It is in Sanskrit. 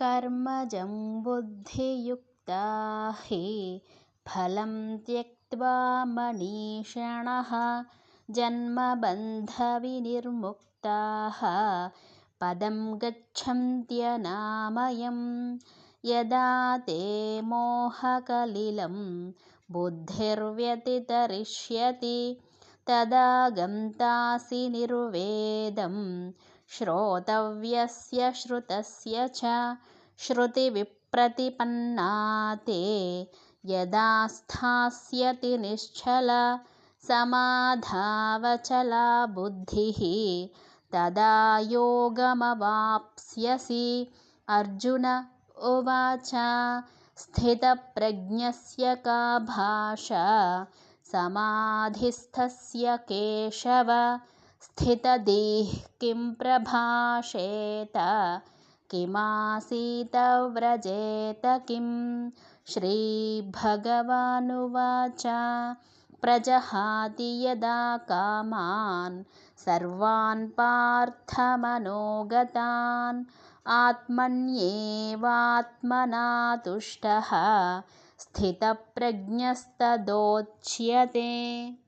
कर्मजं बुद्धियुक्ता हि फलं त्यक्त्वा मनीषणः जन्मबन्धविनिर्मुक्ताः। पदं गच्छन्त्यनामयम् यदा ते मोहकलिलं बुद्धिर्व्यतितरिष्यति तदा गन्तासि निर्वेदं श्रोतव्यस्य श्रुतस्य च श्रुतिविप्रतिपन्ना ते यदा स्थास्यति निश्चला समाधावचला बुद्धिः तदा योगमवाप्स्यसि। अर्जुन उवाच स्थितप्रज्ञस्य का भाषा? समाधिस्थस्य केशव स्थितदिः किं प्रभाषेत? किमासीत व्रजेत किं? श्रीभगवानुवाच। प्रजहाति यदा कामान् सर्वान् पार्थमनोगतान् आत्मन्येवात्मना तुष्टः स्थितप्रज्ञस्तदोच्यते